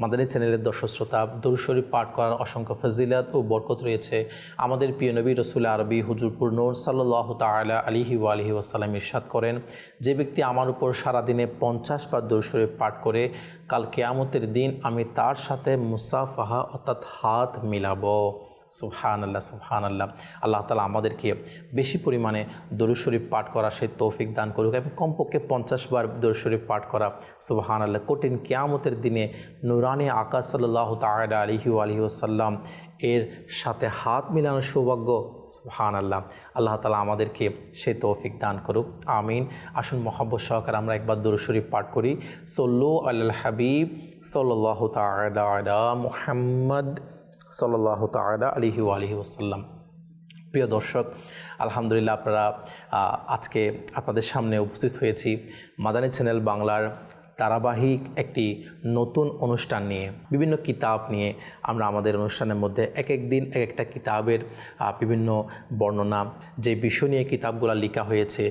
মাদানী চ্যানেলের দর্শক শ্রোতা দরুশরী পাঠ করার অসংখ্য ফজিলাত ও বরকত রয়েছে আমাদের প্রিয় নবী রসুল আরবি হুজুরপুর নূর সাল্লাহ তালা আলিহি আলহি ওয়াসালাম ইরশাদ করেন। যে ব্যক্তি আমার উপর সারাদিনে পঞ্চাশ বার দরুশরী পাঠ করে, কাল কেয়ামতের দিন আমি তার সাথে মুসাফাহা অর্থাৎ হাত মিলাবো। সুবহান আল্লাহ সুবহান আল্লাহ আল্লাহ তালা আমাদেরকে বেশি পরিমাণে দরুশরীফ পাঠ করা সেই তৌফিক দান করুক এবং কমপক্ষে পঞ্চাশ বার দরুশরীফ পাঠ করা সুবহান আল্লাহ কঠিন কেয়ামতের দিনে নুরানি আকাশ সাল্লাহ তালা আলহি আলহি আসাল্লাম এর সাথে হাত মিলানোর সৌভাগ্য সুবহান আল্লাহ আল্লাহ তালা আমাদেরকে সে তৌফিক দান করুক, আমিন। আসুন মোহাম্মদ সহকার আমরা একবার দরুশরীফ পাঠ করি। সল্লু আল্লাহ হাবিব সাল্লাহ তালা মুহাম্মদ সাল্লাহ তালা আলিহি আলহি ওসাল্লাম প্রিয় দর্শক, আলহামদুলিল্লাহ আপনারা আজকে আপনাদের সামনে উপস্থিত হয়েছি মাদানী চ্যানেল বাংলার ধারাবাহিক একটি নতুন অনুষ্ঠান নিয়ে, বিভিন্ন কিতাব নিয়ে আমরা আমাদের অনুষ্ঠানের মধ্যে এক এক দিন এক একটা কিতাবের বিভিন্ন বর্ণনা, যে বিষয় নিয়ে কিতাবগুলো লেখা হয়েছে,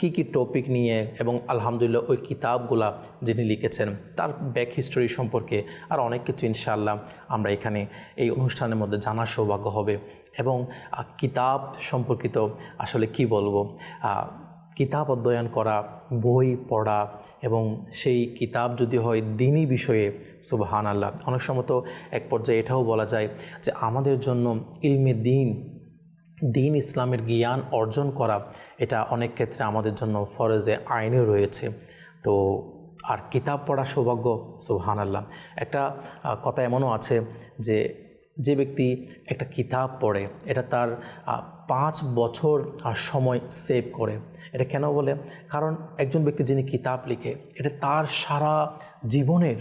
কি কি টপিক নিয়ে এবং আলহামদুলিল্লাহ ওই কিতাবগুলা যিনি লিখেছেন, তার ব্যাক হিস্টোরি সম্পর্কে আর অনেক কিছু ইনশাআল্লাহ আমরা এখানে এই অনুষ্ঠানের মধ্যে জানার সৌভাগ্য হবে এবং কিতাব সম্পর্কিত আসলে কি বলব কিতাব অধ্যয়ন করা, বই পড়া এবং সেই কিতাব যদি হয় দিনই বিষয়ে সুবাহান আল্লাহ অনেক সময় তো এক পর্যায়ে এটাও বলা যায় যে আমাদের জন্য ইলমে দিন দিন ইসলামের জ্ঞান অর্জন করা, এটা অনেক ক্ষেত্রে আমাদের জন্য ফরজে আইনে রয়েছে। তো আর কিতাব পড়া সৌভাগ্য সুবহান আল্লাহ একটা কথা এমনও আছে যে যে ব্যক্তি একটা কিতাব পড়ে, এটা তার পাঁচ বছর সময় সেভ করে। এটা কেন বলে? কারণ একজন ব্যক্তি যিনি কিতাব লিখে, এটা তার সারা জীবনের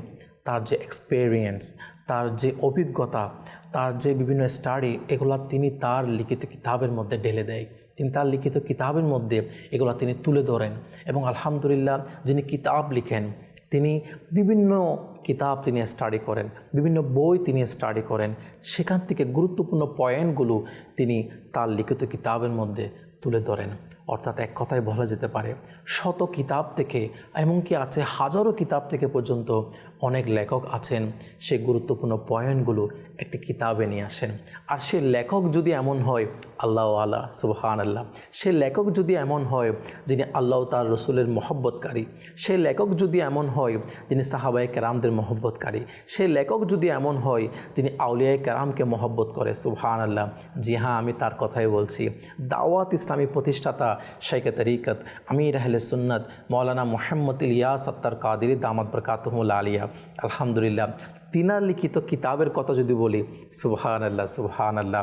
তার যে এক্সপেরিয়েন্স তার যে অভিজ্ঞতা, তার যে বিভিন্ন স্টাডি এগুলা তিনি তার লিখিত কিতাবের মধ্যে ঢেলে দেয়। তিনি তার লিখিত কিতাবের মধ্যে এগুলা তিনি তুলে ধরেন। এবং আলহামদুলিল্লাহ, যিনি কিতাব লিখেন তিনি বিভিন্ন কিতাব তিনি স্টাডি করেন, বিভিন্ন বই তিনি স্টাডি করেন। সেখান থেকে গুরুত্বপূর্ণ পয়েন্টগুলো তিনি তার লিখিত কিতাবের মধ্যে তুলে ধরেন। অর্থাৎ এক কথায় বলা যেতে পারে, শত কিতাব থেকে এমনকি আছে হাজারো কিতাব থেকে পর্যন্ত অনেক লেখক আছেন। সে গুরুত্বপূর্ণ পয়েন্টগুলো একটি কিতাবে নিয়ে আসেন। আর সে লেখক যদি এমন হয়, আল্লাহ আল্লাহ সুবহান আল্লাহ সে লেখক যদি এমন হয়, যিনি আল্লাহ তার রসুলের মহব্বতকারী। সে লেখক যদি এমন হয়, যিনি সাহাবাই কেরামদের মহব্বতকারী। সে লেখক যদি এমন হয়, যিনি আউলিয়ায় কেরামকে মহব্বত করে সুবহান আল্লাহ জি হ্যাঁ আমি তার কথাই বলছি। দাওয়াত ইসলামী প্রতিষ্ঠাতা শেখ তরিকত, আমির আহলে সুন্নত মৌলানা মোহাম্মদ ইলিয়াস আত্তার কাদির দামাত বরকাতমুল আলিয়া। আলহামদুলিল্লাহ, তিনার লিখিত কিতাবের কথা যদি বলি সুবহান আল্লাহ সুবহান আল্লাহ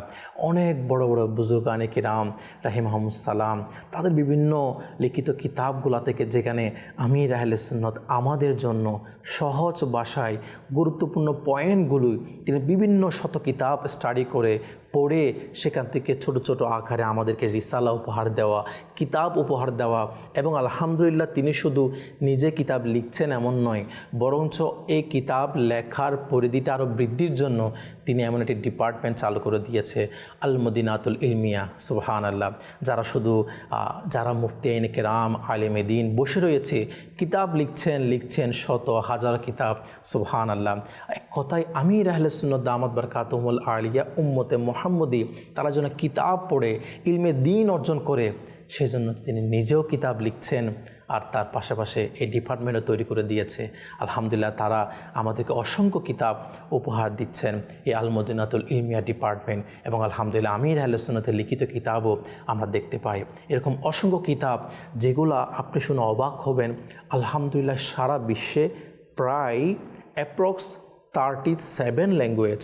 অনেক বড় বড় বুজুর্গানে কিরাম সালাম, তাদের বিভিন্ন লিখিত কিতাবগুলা থেকে যেখানে আমি রাহেল সুন্নত আমাদের জন্য সহজ ভাষায় গুরুত্বপূর্ণ পয়েন্টগুলো তিনি বিভিন্ন শত কিতাব স্টাডি করে পড়ে সেখান থেকে ছোট ছোট আকারে আমাদেরকে রিসালা উপহার দেওয়া, কিতাব উপহার দেওয়া এবং আলহামদুলিল্লাহ তিনি শুধু নিজে কিতাব লিখছেন এমন নয়, বরঞ্চ এই কিতাব লেখার পরিধিটা আরও বৃদ্ধির জন্য তিনি এমন একটি ডিপার্টমেন্ট চালু করে দিয়েছে আল মদিনাতুল ইলমিয়া সুবহান আল্লাহ যারা শুধু যারা মুফতি আইন কেরাম, আলিমে দিন বসে রয়েছে, কিতাব লিখছেন লিখছেন শত হাজার কিতাব সুবহান আল্লাহ এক কথায় আমি রাহলে সুন্নত দামদ বরকাতমুল আলিয়া উম্মতে মোহাম্মদি, তারা যেন কিতাব পড়ে, ইলমে দিন অর্জন করে, সেজন্য তিনি নিজেও কিতাব লিখছেন আর তার পাশাপাশি এই ডিপার্টমেন্টও তৈরি করে দিয়েছে। আলহামদুলিল্লাহ তারা আমাদেরকে অসংখ্য কিতাব উপহার দিচ্ছেন এই আলমদিনাতুল ইলমিয়া ডিপার্টমেন্ট এবং আলহামদুলিল্লাহ আমির আলোচনাতে লিখিত কিতাবও আমরা দেখতে পাই। এরকম অসংখ্য কিতাব যেগুলো আপনি শুনে অবাক হবেন, আলহামদুলিল্লাহ সারা বিশ্বে প্রায় অ্যাপ্রক্স থার্টি সেভেন ল্যাঙ্গুয়েজ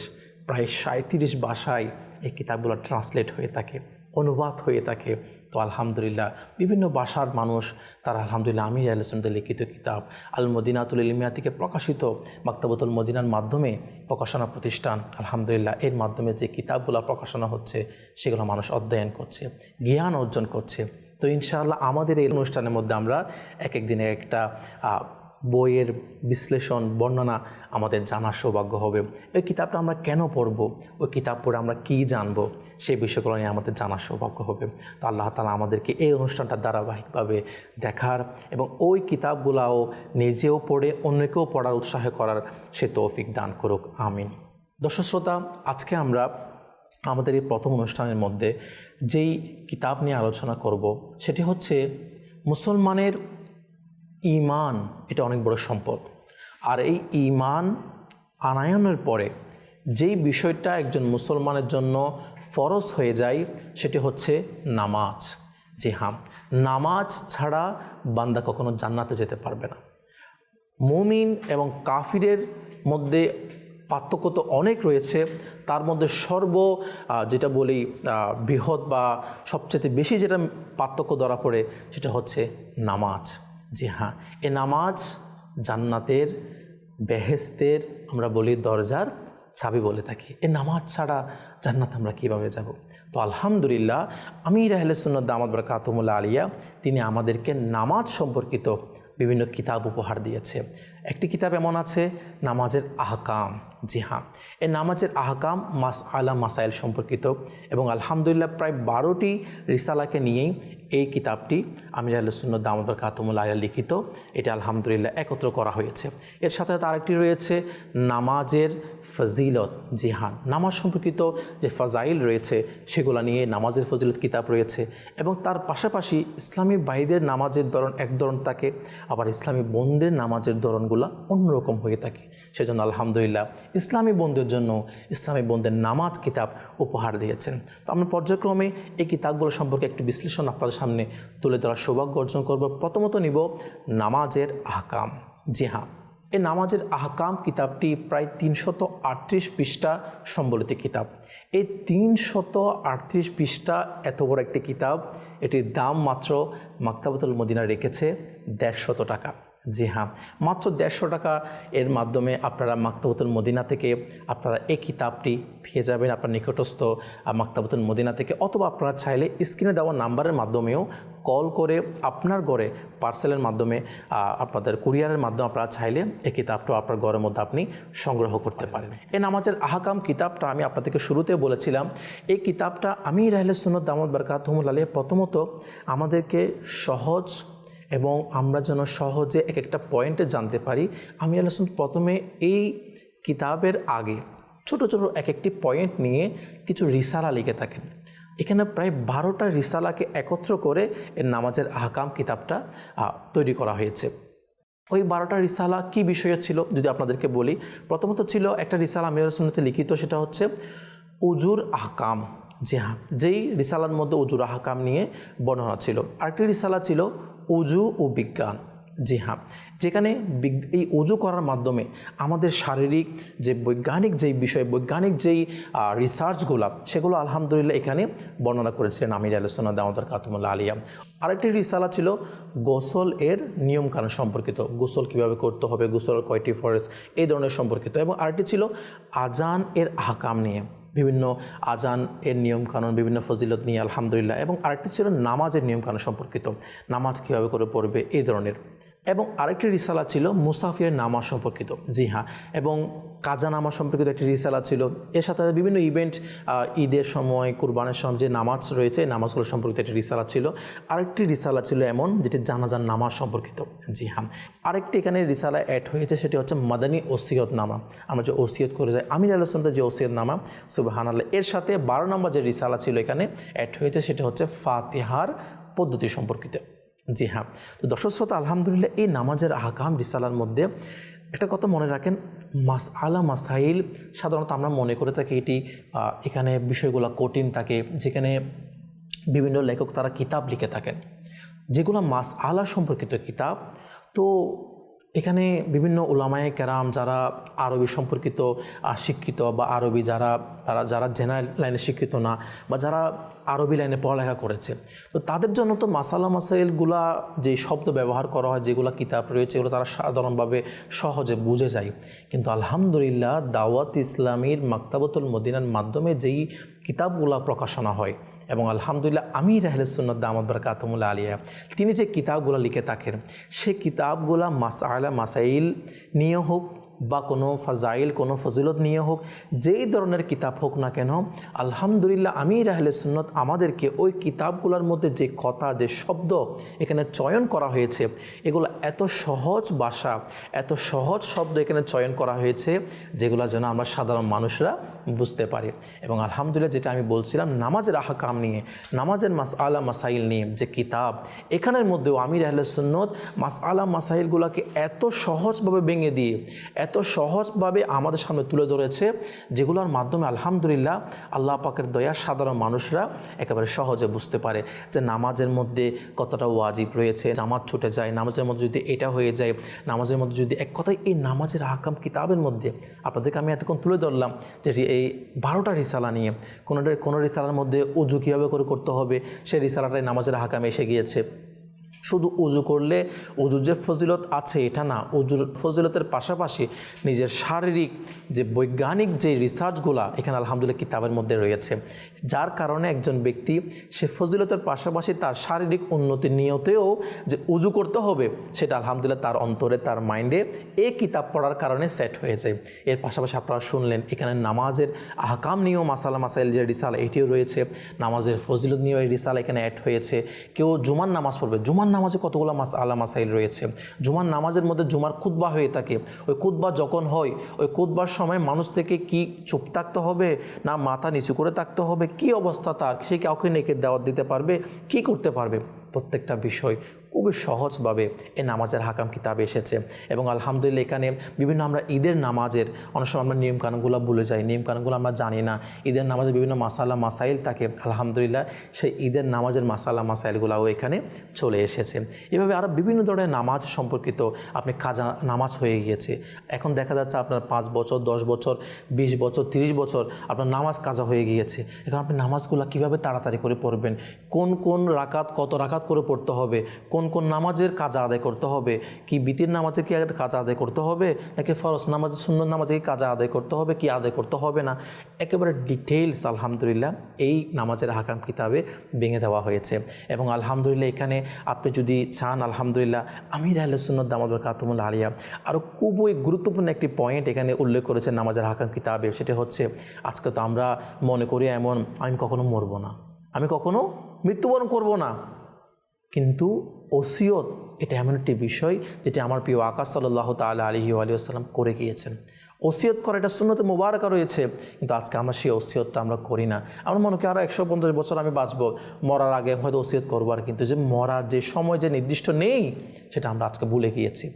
প্রায় সাঁত্রিশ ভাষায় এই কিতাবগুলো ট্রান্সলেট হয়ে থাকে, অনুবাদ হয়ে থাকে। তো আলহামদুলিল্লাহ, বিভিন্ন ভাষার মানুষ, তারা আলহামদুলিল্লাহ আমি আলোচনাতে লিখিত কিতাব আল মদিনাতুল ইলমিয়া থেকে প্রকাশিত মাক্তাবতুল মদিনার মাধ্যমে প্রকাশনা প্রতিষ্ঠান, আলহামদুলিল্লাহ, এর মাধ্যমে যে কিতাবগুলো প্রকাশনা হচ্ছে, সেগুলো মানুষ অধ্যয়ন করছে, জ্ঞান অর্জন করছে। তো ইনশাআল্লাহ আমাদের এই অনুষ্ঠানের মধ্যে আমরা এক এক দিনে একটা বইয়ের বিশ্লেষণ, বর্ণনা আমাদের জানার সৌভাগ্য হবে। ওই কিতাবটা আমরা কেন পড়ব? ওই কিতাব পড়ে আমরা কী জানব? সেই বিষয়গুলো নিয়ে আমাদের জানার সৌভাগ্য হবে। তো আল্লাহ তালা আমাদেরকে এই অনুষ্ঠানটা ধারাবাহিকভাবে দেখার এবং ওই কিতাবগুলাও নিজেও পড়ে, অন্যকেও পড়ার উৎসাহ করার সে তৌফিক দান করুক। আমিন। দর্শক শ্রোতা, আজকে আমরা আমাদের এই প্রথম অনুষ্ঠানের মধ্যে যেই কিতাব নিয়ে আলোচনা করব, সেটি হচ্ছে মুসলমানের ইমান, এটা অনেক বড় সম্পদ। আর এই ইমান আনায়নের পরে যেই বিষয়টা একজন মুসলমানের জন্য ফরজ হয়ে যায়, সেটি হচ্ছে নামাজ। জি হ্যাঁ নামাজ ছাড়া বান্দা কখনো জান্নাতে যেতে পারবে না। মুমিন এবং কাফিরের মধ্যে পার্থক্য তো অনেক রয়েছে। তার মধ্যে সর্ব যেটা বলি বৃহৎ বা সবচেয়ে বেশি যেটা পার্থক্য ধরা পড়ে, সেটা হচ্ছে নামাজ। জি হ্যাঁ এ নামাজ জান্নাতের বেহেস্তের আমরা বলি দরজার চাবি বলে থাকি। এ নামাজ ছাড়া জান্নাত আমরা কীভাবে যাব? তো আলহামদুলিল্লাহ আমি রাহলে সুন্নত দামাদ বরকাতমুল্লা আলিয়া, তিনি আমাদেরকে নামাজ সম্পর্কিত বিভিন্ন কিতাব উপহার দিয়েছে। একটি কিতাব এমন আছে, নামাজের আহকাম। জি হ্যাঁ এই নামাজের আহকাম মাস, আলা মাসাইল সম্পর্কিত এবং আলহামদুলিল্লাহ প্রায় বারোটি রিসালাকে নিয়েই এই কিতাবটি আমির আল্লাহ দামোদর কাতমুল আয়া লিখিত। এটা আলহামদুলিল্লাহ একত্র করা হয়েছে। এর সাথে সাথে আরেকটি রয়েছে নামাজের ফজিলত। জি হ্যাঁ নামাজ সম্পর্কিত যে ফাজাইল রয়েছে সেগুলো নিয়ে নামাজের ফজিলত কিতাব রয়েছে এবং তার পাশাপাশি ইসলামী ভাইদের নামাজের ধরন এক ধরন থাকে, আবার ইসলামী বোনদের নামাজের ধরনগুলো অন্যরকম হয়ে থাকে। সেজন্য আলহামদুলিল্লাহ ইসলামী বন্ধুদের জন্য ইসলামী বন্ধের নামাজ কিতাব উপহার দিয়েছেন। তো আমরা পর্যায়ক্রমে এই কিতাবগুলো সম্পর্কে একটু বিশ্লেষণ আপনাদের সামনে তুলে ধরার সৌভাগ্য অর্জন করব। প্রথমত নিব নামাজের আহকাম, জি হ্যাঁ। এই নামাজের আহকাম কিতাবটি প্রায় তিনশত আটত্রিশ পৃষ্ঠা সম্বলিত কিতাব। এই তিনশত আটত্রিশ পৃষ্ঠা এত বড় একটি কিতাব, এটির দাম মাত্র মাক্তাবতুল মদিনা রেখেছে দেড়শত টাকা। জি হ্যাঁ মাত্র দেড়শো টাকা এর মাধ্যমে আপনারা মাক্তাবতুল মদিনা থেকে আপনারা এই কিতাবটি পেয়ে যাবেন আপনার নিকটস্থ মাক্তাবতুল মদিনা থেকে। অথবা আপনারা চাইলে স্ক্রিনে দেওয়া নাম্বারের মাধ্যমেও কল করে আপনার ঘরে পার্সেলের মাধ্যমে আপনাদের কুরিয়ারের মাধ্যমে আপনারা চাইলে এই কিতাবটাও আপনার ঘরের মধ্যে আপনি সংগ্রহ করতে পারেন। এই নামাজের আহাকাম কিতাবটা আমি আপনাদেরকে শুরুতে বলেছিলাম, এই কিতাবটা আমি রাহলে সুনত দামদ বরকাতহমুল আলী প্রথমত আমাদেরকে সহজ এবং আমরা যেন সহজে এক একটা পয়েন্টে জানতে পারি। আমি আল্লাহ প্রথমে এই কিতাবের আগে ছোট ছোট এক একটি পয়েন্ট নিয়ে কিছু রিসালা লিখে থাকেন। এখানে প্রায় বারোটা রিসালাকে একত্র করে এর নামাজের আহকাম কিতাবটা তৈরি করা হয়েছে। ওই বারোটা রিসালা কি বিষয়ে ছিল যদি আপনাদেরকে বলি? প্রথমত ছিল একটা রিসালা আমির সুন্নতে লিখিত, সেটা হচ্ছে উজুর আহকাম। জি হ্যাঁ যেই রিসালার মধ্যে উজুর আহকাম নিয়ে বর্ণনা ছিল। আরেকটি রিসালা ছিল উজু ও বিজ্ঞান। জি হ্যাঁ যেখানে এই অজু করার মাধ্যমে আমাদের শারীরিক যে বৈজ্ঞানিক যেই বিষয়, বৈজ্ঞানিক যেই রিসার্চগুলো সেগুলো আলহামদুলিল্লাহ এখানে বর্ণনা করেছিলেন আমির আলোচনা দামোদর কাতুমুল্লাহ আলিয়া। আরেকটি রিসালা ছিল গোসল এর নিয়মকানুন সম্পর্কিত, গোসল কীভাবে করতে হবে গোসল কয়টি ফরেস্ট এই ধরনের সম্পর্কিত। এবং আরেকটি ছিল আজান এর আহকাম নিয়ে। বিভিন্ন আজান এর নিয়মকানুন বিভিন্ন ফজিলত নিয়ে, আলহামদুলিল্লাহ। এবং আরেকটি ছিল নামাজের নিয়মকানুন সম্পর্কিত। নামাজ কীভাবে করে পড়বে, এই ধরনের এবং আরেকটি রিসালা ছিল মুসাফিরের নামাজ সম্পর্কিত। জি হ্যাঁ এবং কাজা নামাজ সম্পর্কিত একটি রিসালা ছিল। এর সাথে সাথে বিভিন্ন ইভেন্ট ঈদের সময়, কুরবানের সময় যে নামাজ রয়েছে নামাজগুলো সম্পর্কিত একটি রিসালা ছিল। আরেকটি রিসালা ছিল এমন যেটি জানাজান নামাজ সম্পর্কিত। জি হ্যাঁ আরেকটি এখানে রিসালা অ্যাড হয়েছে সেটি হচ্ছে মাদানী ওসিয়ত নামা। আমরা যে ওসিয়ত করে যাই আমির আলোচনাতে যে ওসিয়ত নামা সুবাহান আল্লাহ এর সাথে বারো নম্বর যে রিসালা ছিল এখানে অ্যাড হয়েছে সেটা হচ্ছে ফাতিহার পদ্ধতি সম্পর্কিত। জি হ্যাঁ। তো দর্শক শ্রোতা, আলহামদুলিল্লাহ এই নামাজের আহকাম রিসালার মধ্যে একটা কথা মনে রাখেন মাস আলা মাসাইল সাধারণত আমরা মনে করে থাকি এটি এখানে বিষয়গুলো কঠিন থাকে, যেখানে বিভিন্ন লেখক তারা কিতাব লিখে থাকেন। যেগুলো মাস আলা সম্পর্কিত কিতাব, তো এখানে বিভিন্ন ওলামায়ে কেরাম যারা আরবি সম্পর্কিত শিক্ষিত বা আরবি যারা, তারা যারা জেনারেল লাইনে শিক্ষিত না বা যারা আরবি লাইনে পড়ালেখা করেছে, তো তাদের জন্য তো মাসালা মাসাইলগুলা যে শব্দ ব্যবহার করা হয়, যেগুলো কিতাব রয়েছে, এগুলো তারা সাধারণভাবে সহজে বুঝে যায়। কিন্তু আলহামদুলিল্লাহ দাওয়াত ইসলামীর মাক্তাবতুল মদিনার মাধ্যমে যেই কিতাবগুলা প্রকাশনা হয় এবং আলহামদুলিল্লাহ আমির আহলেসুন্নত দামদ বরকাতমুল্লা আলিয়া, তিনি যে কিতাবগুলো লিখে থাকেন, সে কিতাবগুলা মাসা আলা মাসাইল নিয়ে হোক বা কোনো ফাজাইল, কোনো ফজিলত নিয়ে হোক, যেই ধরনের কিতাব হোক না কেন, আলহামদুলিল্লাহ আমির আহলে সুন্নত আমাদেরকে ওই কিতাবগুলোর মধ্যে যে কথা, যে শব্দ এখানে চয়ন করা হয়েছে, এগুলো এত সহজ ভাষা, এত সহজ শব্দ এখানে চয়ন করা হয়েছে, যেগুলো যেন আমরা সাধারণ মানুষরা বুঝতে পারি। এবং আলহামদুলিল্লাহ যেটা আমি বলছিলাম, নামাজের আহাকাম নিয়ে, নামাজের মাস আলা মাসাইল নিয়ে যে কিতাব, এখানের মধ্যেও আমির আহলে সুন্নত মাস আলা মাসাইলগুলোকে এত সহজভাবে ভেঙে দিয়ে এত সহজভাবে আমাদের সামনে তুলে ধরেছে, যেগুলোর মাধ্যমে আলহামদুলিল্লাহ আল্লাহ পাকের দয়া সাধারণ মানুষরা একেবারে সহজে বুঝতে পারে যে নামাজের মধ্যে কতটা ওয়াজিব রয়েছে, জামাত ছুটে যায়, নামাজের মধ্যে যদি এটা হয়ে যায়, নামাজের মধ্যে যদি এক কথায় এই নামাজের আহকাম কিতাবের মধ্যে আপনাদেরকে আমি এতক্ষণ তুলে ধরলাম যে এই বারোটা রিসালা নিয়ে কোনোটা কোনো রিসালার মধ্যে উজু কীভাবে করে করতে হবে, সেই রিসালাটাই নামাজের হাকাম এসে গিয়েছে। শুধু উজু করলে উজুর যে ফজিলত আছে, এটা না, উজুর ফজিলতের পাশাপাশি নিজের শারীরিক যে বৈজ্ঞানিক যে রিসার্চগুলা এখানে আলহামদুলিল্লাহ কিতাবের মধ্যে রয়েছে। যার কারণে একজন ব্যক্তি সে ফজিলতের পাশাপাশি তার শারীরিক উন্নতি নিয়তেও যে উজু করতে হবে, সেটা আলহামদুলিল্লাহ তার অন্তরে, তার মাইন্ডে এই কিতাব পড়ার কারণে সেট হয়ে যায়। এর পাশাপাশি আপনারা শুনলেন, এখানে নামাজের আহকাম নিয়েও মাসালা, মাসাইল যে রিসাল, এটিও রয়েছে। নামাজের ফজিলত নিয়েও এই রিসাল এখানে অ্যাড হয়েছে। কেউ জুমান নামাজ পড়বে, জুমার নামাজে কতগুলো মাস আলা মাসাইল রয়েছে? জুমার নামাজের মধ্যে জুমার কুদ্বা হয়ে থাকে। ওই কুদ্বা যখন হয়, ওই কুদ্বার সময় মানুষ থেকে কি চুপ থাকতে হবে, না মাথা নিচু করে থাকতে হবে? কি অবস্থা তার? সে কাউকে নেকে দাওয়াত দিতে পারবে? কি করতে পারবে? প্রত্যেকটা বিষয় খুবই সহজভাবে এই নামাজের হাকাম কিতাবে এসেছে। এবং আলহামদুলিল্লাহ এখানে বিভিন্ন আমরা ঈদের নামাজের, অনেক সময় আমরা নিয়মকানুনগুলো ভুলে যাই, নিয়মকানুনগুলো আমরা জানি না। ঈদের নামাজের বিভিন্ন মাসালা, মাসাইল থাকে, আলহামদুলিল্লাহ সেই ঈদের নামাজের মাসালা, মাসাইলগুলোও এখানে চলে এসেছে। এভাবে আরও বিভিন্ন ধরনের নামাজ সম্পর্কিত আপনি কাজা নামাজ হয়ে গিয়েছে। এখন দেখা যাচ্ছে আপনার পাঁচ বছর, দশ বছর, বিশ বছর, তিরিশ বছর আপনার নামাজ কাজা হয়ে গিয়েছে। এখন আপনি নামাজগুলো কীভাবে তাড়াতাড়ি করে পড়বেন? কোন কোন রাকাত, কত রাকাত করে পড়তে হবে? কোন কোন কোন নামাজের কাজা আদায় করতে হবে? কি বিতির নামাজে কি কাজ আদায় করতে হবে? নাকি ফরস নামাজে সুন্দর নামাজে কি কাজা আদায় করতে হবে, কি আদায় করতে হবে না? একেবারে ডিটেইলস আলহামদুলিল্লাহ এই নামাজের হাকাম কিতাবে ভেঙে দেওয়া হয়েছে। এবং আলহামদুলিল্লাহ এখানে আপনি যদি চান, আলহামদুলিল্লাহ আমির আহলসুন্নত দামাদুল কাতুমুল আলিয়া আরও খুবই গুরুত্বপূর্ণ একটি পয়েন্ট এখানে উল্লেখ করেছে নামাজের হাকাম কিতাবে, সেটা হচ্ছে আজকে তো আমরা মনে করি এমন, আমি কখনো মরবো না। আমি কখনো মৃত্যুবরণ করব না। কিন্তু ওসিয়ত, এটা এমন একটি বিষয় যেটি আমার প্রিয় আকাশ সাল্লাহ তাল আলহি আলিয়াল্লাম করে গিয়েছেন। ওসিয়ত করা এটা শূন্যতে মোবারকা রয়েছে, কিন্তু আজকে আমরা সেই ওসিয়তটা আমরা করি না। আমার মনে করি আরও একশো পঞ্চাশ বছর আমি বাঁচবো, মরার আগে হয়তো ওসিয়ত করব আর কিন্তু যে মরার যে সময় যে নির্দিষ্ট নেই, সেটা আমরা আজকে ভুলে গিয়েছি।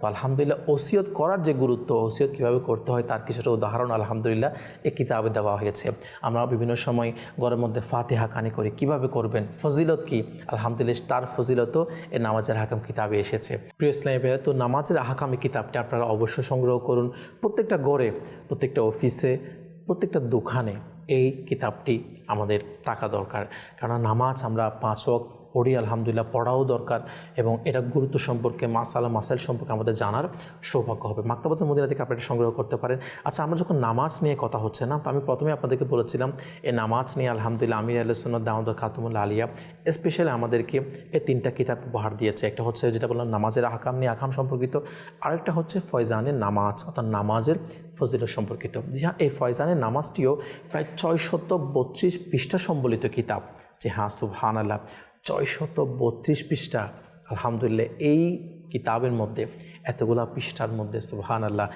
তো আলহামদুলিল্লাহ ওসিয়ত করার যে গুরুত্ব, ওসিয়ত কীভাবে করতে হয় তার কিছুটা উদাহরণ আলহামদুলিল্লাহ এই কিতাবে দেওয়া হয়েছে। আমরা বিভিন্ন সময় ঘরের মধ্যে ফাতেহা কানি করি, কীভাবে করবেন, ফজিলত কি? আলহামদুলিল্লাহ তার ফজিলতও এই নামাজের হাকাম কিতাবে এসেছে। প্রিয় ইসলামী তো নামাজের আহাকামি কিতাবটি আপনারা অবশ্যই সংগ্রহ করুন। প্রত্যেকটা গড়ে প্রত্যেকটা অফিসে, প্রত্যেকটা দোকানে এই কিতাবটি আমাদের টাকা দরকার। কারণ নামাজ আমরা পাঁচ পড়ি, আলহামদুলিল্লাহ পড়াও দরকার এবং এটা গুরুত্ব সম্পর্কে মাসালা, মাসাইল সম্পর্কে আমাদের জানার সৌভাগ্য হবে। মাক্তাবাতের মদিনা থেকে আপনারা সংগ্রহ করতে পারেন। আচ্ছা আমরা যখন নামাজ নিয়ে কথা হচ্ছে না, তো আমি প্রথমে আপনাদেরকে বলেছিলাম এই নামাজ নিয়ে আলহামদুলিল্লাহ আমির আল্লাহ দামোদর খাতুমুল্লা আলিয়া, স্পেশালি আমাদেরকে এই তিনটা কিতাব উপহার দিয়েছে। একটা হচ্ছে যেটা বললাম, নামাজের আকাম নিয়ে আকাম সম্পর্কিত। আরেকটা হচ্ছে ফয়জানের নামাজ, অর্থাৎ নামাজের ফজিলত সম্পর্কিত। হ্যাঁ এই ফয়জানের নামাজটিও প্রায় ছয়শত বত্রিশ পৃষ্ঠা সম্বলিত কিতাব। যে হ্যাঁ সুবহান আল্লাহ ছয়শত বত্রিশ পৃষ্ঠা, আলহামদুলিল্লাহ, এই কিতাবের মধ্যে, এতগুলা পৃষ্ঠার মধ্যে সুবহান আল্লাহ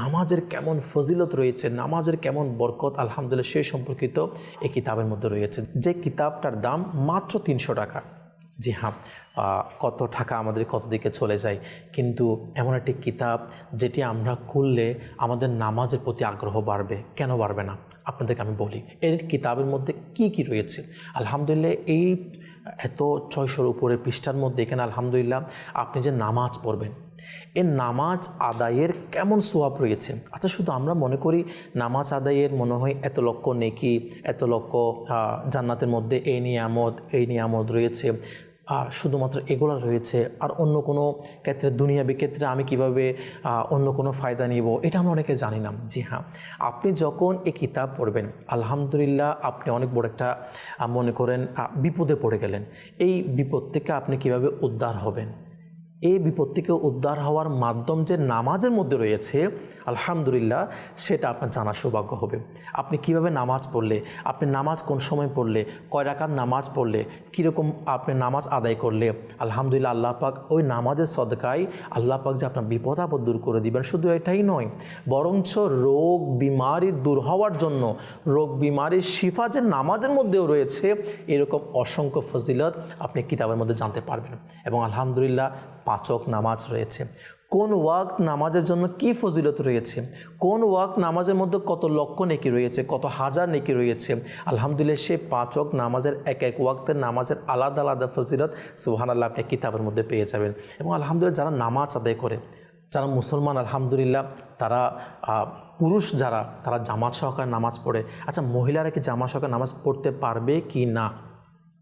নামাজের কেমন ফজিলত রয়েছে, নামাজের কেমন বরকত, আলহামদুলিল্লাহ সেই সম্পর্কিত এই কিতাবের মধ্যে রয়েছে। যে কিতাবটার দাম মাত্র তিনশো টাকা। জি হ্যাঁ কত টাকা আমাদের কত দিকে চলে যায়। কিন্তু এমন একটি কিতাব যেটি আমরা করলে আমাদের নামাজের প্রতি আগ্রহ বাড়বে, কেন বাড়বে না? আপনাদেরকে আমি বলি, এর কিতাবের মধ্যে কি কি রয়েছে? আলহামদুলিল্লাহ, এই এত ছয়শোর উপরে পৃষ্ঠার মধ্যে এখানে আলহামদুলিল্লাহ আপনি যে নামাজ পড়বেন, এ নামাজ আদায়ের কেমন সোয়াব রয়েছে? আচ্ছা শুধু আমরা মনে করি নামাজ আদায়ের মনে হয় এত লক্ষ নেকি, এত লক্ষ জান্নাতের মধ্যে এই নিয়ামত এই নিয়ামত রয়েছে। শুধুমাত্র এগুলো রয়েছে আর অন্য কোনো ক্ষেত্রে, দুনিয়াবি ক্ষেত্রে আমি কীভাবে অন্য কোনো ফায়দা নিব, এটা আমরা অনেকে জানি না। জি হ্যাঁ আপনি যখন এই কিতাব পড়বেন, আলহামদুলিল্লাহ আপনি অনেক বড় একটা মনে করেন বিপদে পড়ে গেলেন। এই বিপদ থেকে আপনি কীভাবে উদ্ধার হবেন? এই বিপদ থেকে উদ্ধার হওয়ার মাধ্যম যে নামাজের মধ্যে রয়েছে, আলহামদুলিল্লাহ সেটা আপনার জানার সৌভাগ্য হবে। আপনি কীভাবে নামাজ পড়লে, আপনি নামাজ কোন সময় পড়লে, কয় রাকাত নামাজ পড়লে, কীরকম আপনি নামাজ আদায় করলে, আলহামদুলিল্লাহ আল্লাহ পাক ওই নামাজের সদকায় আল্লাহ পাক যে আপনার বিপদ আপদ দূর করে দিবেন, শুধু এটাই নয়, বরঞ্চ রোগ বিমারি দূর হওয়ার জন্য, রোগ বিমারির শিফা যে নামাজের মধ্যেও রয়েছে, এরকম অসংখ্য ফজিলত আপনি কিতাবের মধ্যে জানতে পারবেন। এবং আলহামদুলিল্লাহ পাঁচক নামাজ রয়েছে। কোন ওয়াক্ত নামাজের জন্য কি ফজিলত রয়েছে? কোন ওয়াক্ত নামাজের মধ্যে কত লক্ষ নেকি রয়েছে? কত হাজার নেকি রয়েছে? আলহামদুলিল্লাহ সে পাঁচক নামাজের এক এক ওয়াক্তের নামাজের আলাদা আলাদা ফজিলত সুহান আল্লাহ আপনি কিতাবের মধ্যে পেয়ে যাবেন। এবং আলহামদুলিল্লাহ, যারা নামাজ আদায় করে, যারা মুসলমান, আলহামদুলিল্লাহ, তারা পুরুষ যারা, তারা জামাত সহকারে নামাজ পড়ে। আচ্ছা মহিলারা কি জামাত সহকারে নামাজ পড়তে পারবে কি না?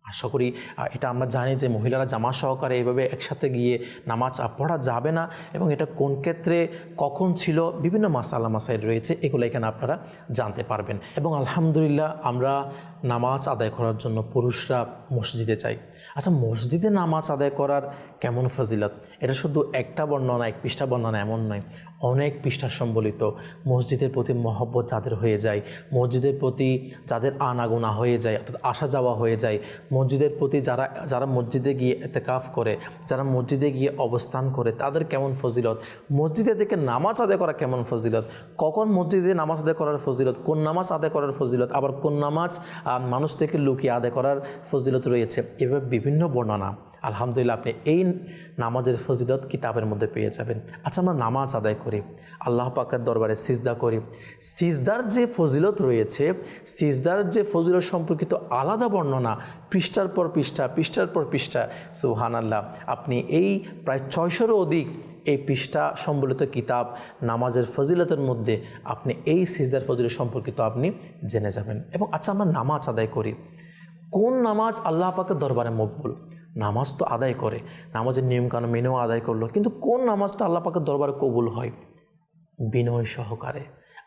আশা করি এটা আমরা জানি যে মহিলারা জামা সহকারে এভাবে একসাথে গিয়ে নামাজ পড়া যাবে না এবং এটা কোন ক্ষেত্রে, কখন ছিল, বিভিন্ন মাসাল্লা মাসাইল রয়েছে, এগুলো এখানে আপনারা জানতে পারবেন। এবং আলহামদুলিল্লাহ আমরা নামাজ আদায় করার জন্য পুরুষরা মসজিদে যাই। আচ্ছা মসজিদে নামাজ আদায় করার কেমন ফজিলত? এটা শুধু একটা বর্ণনা এক পৃষ্ঠা বর্ণনা এমন নয়। অনেক পৃষ্ঠা সম্বলিত মসজিদের প্রতি মহব্বত যাদের হয়ে যায়, মসজিদের প্রতি যাদের আনাগোনা হয়ে যায়, অর্থাৎ আসা যাওয়া হয়ে যায়, মসজিদের প্রতি যারা যারা মসজিদে গিয়ে এতেকাফ করে, যারা মসজিদে গিয়ে অবস্থান করে, তাদের কেমন ফজিলত? মসজিদে থেকে নামাজ আদায় করা কেমন ফজিলত? কখন মসজিদে নামাজ আদায় করার ফজিলত? কোন নামাজ আদায় করার ফজিলত? আবার কোন নামাজ মানুষ থেকে লুকিয়ে আদায় করার ফজিলত রয়েছে? এভাবে বিভিন্ন বর্ণনা। আলহামদুলিল্লাহ, আপনি এই নামাজের ফজিলত কিতাবের মধ্যে পেয়ে যাবেন। আচ্ছা আমরা নামাজ আদায় করি, আল্লাহ পাকের দরবারে সিজদা করি। সিজদার যে ফজিলত রয়েছে, সিজদার যে ফজিলত সম্পর্কিত আলাদা বর্ণনা, পৃষ্ঠার পর পৃষ্ঠা, পৃষ্ঠার পর পৃষ্ঠা সুহান আল্লাহ আপনি এই প্রায় ছয়শোরও অধিক এই পৃষ্ঠা সম্বলিত কিতাব নামাজের ফজিলতের মধ্যে আপনি এই সিজদার ফজিলত সম্পর্কিত আপনি জেনে যাবেন। এবং আচ্ছা আমরা নামাজ আদায় করি। কোন নামাজ আল্লাহ পাকের দরবারে মকবুল? নামাজ তো আদায় করে। নামাজের নিয়মকানুন মেনেও আদায় করল। কিন্তু কোন নামাজটা আল্লাহ পাকের দরবারে কবুল হয়? বিনয় সহকারে।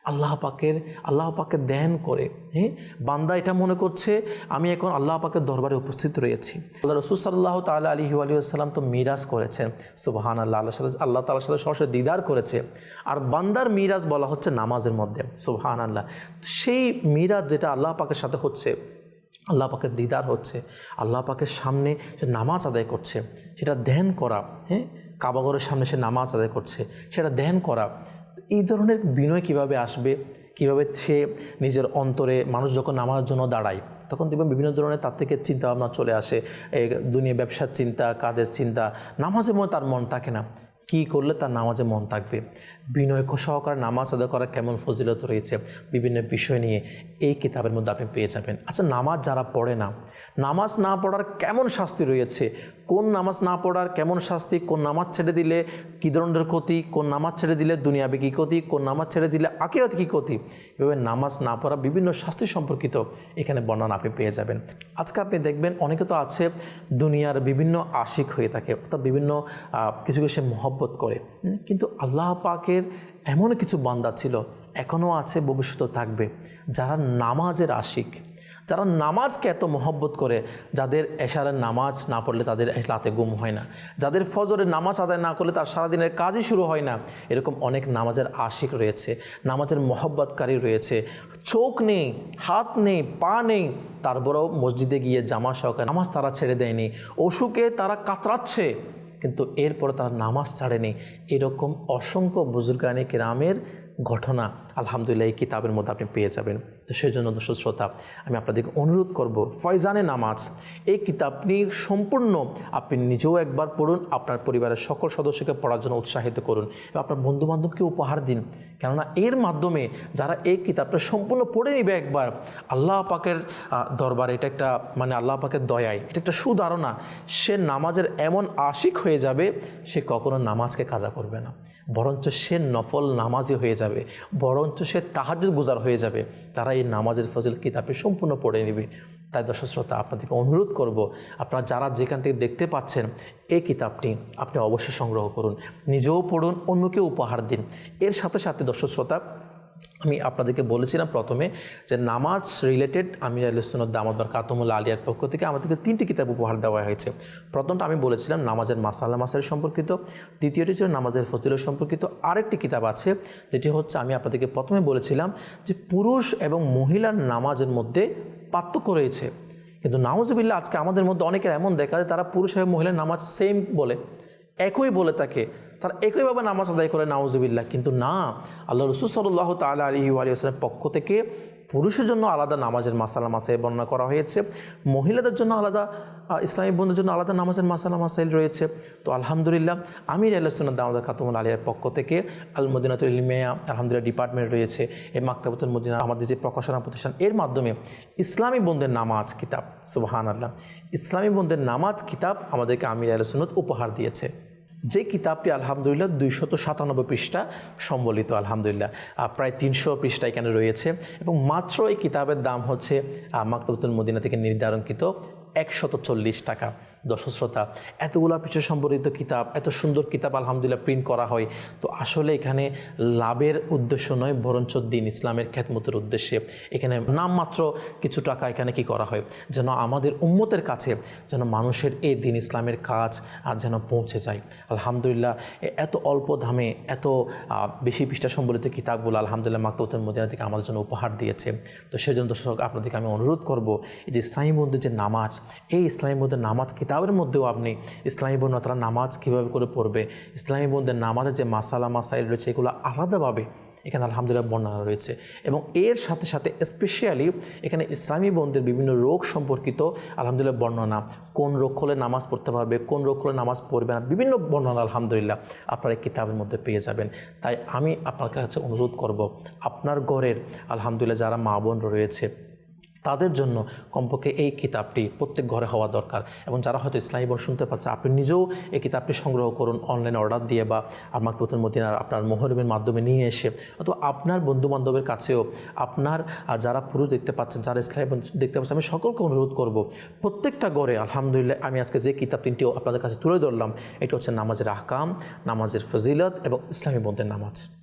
আল্লাহ পাকের, আল্লাহ পাকে ধ্যান করে। হ্যাঁ বান্দা এটা মনে করছে, আমি এখন আল্লাহ পাকের দরবারে উপস্থিত রয়েছি। আল্লাহ রসুল সাল্লাহ তাল্লাহ আলহি আলিয়াল্লাম তো মিরাজ করেছেন। সুবাহান আল্লাহ আল্লাহ সাথে, আল্লাহ তাল্লাহ সাথে সরাসরি দিদার করেছে। আর বান্দার মিরাজ বলা হচ্ছে নামাজের মধ্যে। সুবাহান আল্লাহ সেই মিরাজ যেটা আল্লাহ পাকের সাথে হচ্ছে আল্লাহ পাকের দিদার হচ্ছে, আল্লাহ পাকের সামনে সে নামাজ আদায় করছে, সেটা ধ্যান করা হ্যাঁ? কাবাগরের সামনে সে নামাজ আদায় করছে, সেটা ধ্যান করা। এই ধরনের বিনয় কীভাবে আসবে? কীভাবে সে নিজের অন্তরে মানুষ যখন নামাজের জন্য দাঁড়ায়, তখন দেখবেন বিভিন্ন ধরনের তার থেকে চিন্তা ভাবনা চলে আসে। এই দুনিয়া ব্যবসার চিন্তা, কাজের চিন্তা, নামাজের মধ্যে তার মন থাকে না। কী করলে তার নামাজে মন থাকবে? বিনয় সহকারে নামাজ আদায় করা কেমন ফজিলত রয়েছে? বিভিন্ন বিষয় নিয়ে এই কিতাবের মধ্যে আপনি পেয়ে যাবেন। আচ্ছা নামাজ যারা পড়ে না, নামাজ না পড়ার কেমন শাস্তি রয়েছে? কোন নামাজ না পড়ার কেমন শাস্তি? কোন নামাজ ছেড়ে দিলে কী ধরনের ক্ষতি? কোন নামাজ ছেড়ে দিলে দুনিয়াবে কী ক্ষতি? কোন নামাজ ছেড়ে দিলে আকিরাতে কী ক্ষতি? এভাবে নামাজ না পড়া বিভিন্ন শাস্তি সম্পর্কিত এখানে বর্ণনা আপনি পেয়ে যাবেন। আজকে আপনি দেখবেন অনেকে তো আছে, দুনিয়ার বিভিন্ন আশিক হয়ে থাকে, অর্থাৎ বিভিন্ন কিছু কিছু মহব্বত করে। কিন্তু আল্লাহ পাকের এমন কিছু বান্দা ছিল এখনও আছে ভবিষ্যতে থাকবে, যারা নামাজের আশিক। যারা নামাজকে এত মহব্বত করে, যাদের এশারের নামাজ না পড়লে তাদের রাতে ঘুম হয় না। যাদের ফজরের নামাজ আদায় না করলে তার সারাদিনের কাজই শুরু হয় না। এরকম অনেক নামাজের আশিক রয়েছে, নামাজের মহব্বতকারী রয়েছে। চোখ নেই, হাত নেই, পা নেই। তারপরেও মসজিদে গিয়ে জামা সহকারে নামাজ তারা ছেড়ে দেয়নি। অসুখে তারা কাতরাচ্ছে। কিন্তু এরপর তারা নামাজ ছাড়েনি। এরকম অসংখ্য বুজুর্গানে কেরামের ঘটনা, আলহামদুলিল্লাহ, এই কিতাবের মধ্যে আপনি পেয়ে যাবেন। তো সেই জন্য দর্শক শ্রোতা, আমি আপনাদেরকে অনুরোধ করব, ফয়জানে নামাজ, এই কিতাবটি সম্পূর্ণ আপনি নিজেও একবার পড়ুন, আপনার পরিবারের সকল সদস্যকে পড়ার জন্য উৎসাহিত করুন এবং আপনার বন্ধুবান্ধবকে উপহার দিন। কেননা এর মাধ্যমে যারা এই কিতাবটা সম্পূর্ণ পড়ে নিবে একবার, আল্লাহ পাকের দরবারে এটা একটা মানে আল্লাহ পাকের দয়ায়, এটা একটা সুধারণা, সে নামাজের এমন আশিক হয়ে যাবে, সে কখনো নামাজকে কাজা করবে না। বরঞ্চ সে নফল নামাজি হয়ে যাবে, বরঞ্চ সে তাহাজুদ গুজার হয়ে যাবে, তারা এই নামাজের ফজিল কিতাবে সম্পূর্ণ পড়ে নেবে। তাই দর্শক শ্রোতা, আপনাদেরকে অনুরোধ করব, আপনারা যারা যেখান থেকে দেখতে পাচ্ছেন এই কিতাবটি, আপনি অবশ্যই সংগ্রহ করুন, নিজেও পড়ুন অন্যকে উপহার দিন। এর সাথে সাথে দর্শক শ্রোতা আমি আপনাদেরকে বলেছিলাম প্রথমে যে নামাজ রিলেটেড আমি আলুসনত দামোদর কাতমুল আলিয়ার পক্ষ থেকে আমাদেরকে তিনটি কিতাব উপহার দেওয়া হয়েছে। প্রথমটা আমি বলেছিলাম নামাজের মাসাল্লা মাসাল সম্পর্কিত, দ্বিতীয়টি ছিল নামাজের ফজিল সম্পর্কিত। আরেকটি কিতাব আছে যেটি হচ্ছে আমি আপনাদেরকে প্রথমে বলেছিলাম যে পুরুষ এবং মহিলার নামাজের মধ্যে পার্থক্য রয়েছে। কিন্তু নাউজবিল্লা আজকে আমাদের মধ্যে অনেকের এমন দেখা যায় তারা পুরুষ এবং মহিলার নামাজ সেম বলে, একই বলে থাকে। তারা একইভাবে নামাজ আদায় করে নাউজবিল্লা কিন্তু না, আল্লাহ রসুল সাল্লাহ তালা আলী আলিয়াস্লামের পক্ষ থেকে পুরুষের জন্য আলাদা নামাজের মাসালা মাসাইল বর্ণনা করা হয়েছে। মহিলাদের জন্য আলাদা ইসলামী বন্ধুর জন্য আলাদা নামাজের মাসালা মাসাইল রয়েছে। তো আলহামদুলিল্লাহ আমি আল্লাহ দামদা খাতুমুল আলিয়ার পক্ষ থেকে আল মদিনাতুল ইলমিয়া, আলহামদুলিল্লাহ, ডিপার্টমেন্ট রয়েছে। এই মাক্তাবতুল মদিনা, আমাদের যে প্রকাশনা প্রতিষ্ঠান, এর মাধ্যমে ইসলামী বন্ধের নামাজ কিতাব সুবাহান আল্লাহ ইসলামী বন্ধের নামাজ কিতাব আমাদেরকে আমির আল্লাহ উপহার দিয়েছে। যে কিতাবটি আলহামদুলিল্লাহ দুইশত সাতানব্বই পৃষ্ঠা সম্বলিত আলহামদুলিল্লাহ। প্রায় তিনশো পৃষ্ঠা এখানে রয়েছে এবং মাত্র এই কিতাবের দাম হচ্ছে আহ, মদিনা থেকে নির্ধারণকৃত একশত চল্লিশ টাকা। দর্শক শ্রোতা, এতগুলো পৃষ্ঠা সম্বলিত কিতাব, এত সুন্দর কিতাব আলহামদুলিল্লাহ প্রিন্ট করা হয়। তো আসলে এখানে লাভের উদ্দেশ্য নয়, বরঞ্চ দিন ইসলামের খ্যাতমতের উদ্দেশ্যে। এখানে নামমাত্র কিছু টাকা এখানে কি করা হয়? যেন আমাদের উম্মতের কাছে যেন মানুষের এই দিন ইসলামের কাজ আর যেন পৌঁছে যায়। আলহামদুলিল্লাহ এত অল্প দামে এত বেশি পৃষ্ঠা সম্বলিত কিতাবগুলো আলহামদুলিল্লাহ মাকতুতের মদিনা থেকে আমাদের জন্য উপহার দিয়েছে। তো সেজন্য দর্শক, আপনাদেরকে আমি অনুরোধ করব, এই যে ইসলামী মধ্যে যে নামাজ, এই ইসলামী মধ্যে নামাজ কিতাবের মধ্যেও আপনি ইসলামী বন্ধু তারা নামাজ কীভাবে করে পড়বে, ইসলামী বন্ধের নামাজের যে মাসালা, মাসাইল রয়েছে, এগুলো আলাদাভাবে এখানে আলহামদুলিল্লাহ বর্ণনা রয়েছে। এবং এর সাথে সাথে স্পেশালি এখানে ইসলামী বন্ধের বিভিন্ন রোগ সম্পর্কিত আলহামদুলিল্লাহ বর্ণনা। কোন রোগ হলে নামাজ পড়তে পারবে, কোন রোগ হলে নামাজ পড়বে না, বিভিন্ন বর্ণনা আলহামদুলিল্লাহ আপনারা এই কিতাবের মধ্যে পেয়ে যাবেন। তাই আমি আপনার কাছে অনুরোধ করব, আপনার ঘরের আলহামদুলিল্লাহ যারা মা বোন রয়েছে তাদের জন্য কমপক্ষে এই কিতাবটি প্রত্যেক ঘরে হওয়া দরকার। এবং যারা হয়তো ইসলামী বই শুনতে পাচ্ছে, আপনি নিজেও এই কিতাবটি সংগ্রহ করুন অনলাইন অর্ডার দিয়ে বা আমাকতুল মদিনার আপনার মোহরমের মাধ্যমে নিয়ে এসে, অথবা আপনার বন্ধুবান্ধবের কাছেও আপনার যারা পুরুষ দেখতে পাচ্ছেন, যারা ইসলামী দেখতে পাচ্ছেন, আমি সকলকে অনুরোধ করব, প্রত্যেকটা ঘরে, আলহামদুলিল্লাহ, আমি আজকে যে কিতাব তিনটিও আপনাদের কাছে তুলে ধরলাম, এটা হচ্ছে নামাজের আহকাম, নামাজের ফজিলত এবং ইসলামী বন্ধের নামাজ।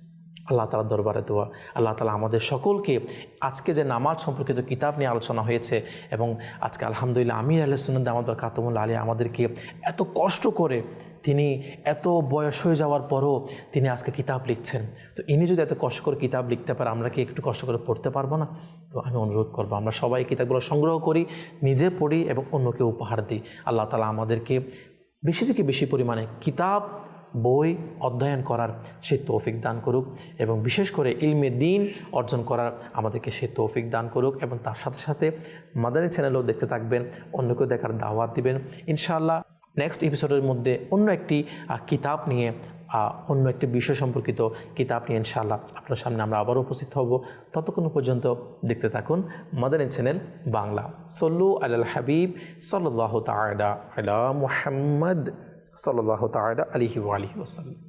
আল্লাহ তালার দরবারে দোয়া। আল্লাহ তালা আমাদের সকলকে আজকে যে নামাজ সম্পর্কিত কিতাব নিয়ে আলোচনা হয়েছে এবং আজকে আলহামদুলিল্লাহ আমি আল্লাহ আমাদের কাতমুল আলী আমাদেরকে এত কষ্ট করে তিনি এত বয়স হয়ে যাওয়ার পরও তিনি আজকে কিতাব লিখছেন। তো ইনি যদি এত কষ্ট করে কিতাব লিখতে পারে, আমরা কি একটু কষ্ট করে পড়তে পারব না? তো আমি অনুরোধ করব, আমরা সবাই কিতাবগুলো সংগ্রহ করি, নিজে পড়ি এবং অন্যকে উপহার দিই। আল্লাহ তালা আমাদেরকে বেশি থেকে বেশি পরিমাণে কিতাব বই অধ্যয়ন করার সে তৌফিক দান করুক এবং বিশেষ করে ইলমে দিন অর্জন করার আমাদেরকে সে তৌফিক দান করুক এবং তার সাথে সাথে মাদানী চ্যানেলও দেখতে থাকবেন, অন্যকেও দেখার দাওয়াত দিবেন। ইনশাআল্লাহ নেক্সট এপিসোডের মধ্যে অন্য একটি কিতাব নিয়ে অন্য একটি বিষয় সম্পর্কিত কিতাব নিয়ে ইনশাআল্লাহ আপনার সামনে আমরা আবার উপস্থিত হব। ততক্ষণ পর্যন্ত দেখতে থাকুন মাদানী চ্যানেল বাংলা। সল্লু আল হাবিব সাল্লাহ তালা মুহাম্মদ। সাল্লাহ তালা আলিহি আলহি ওসাল্লাম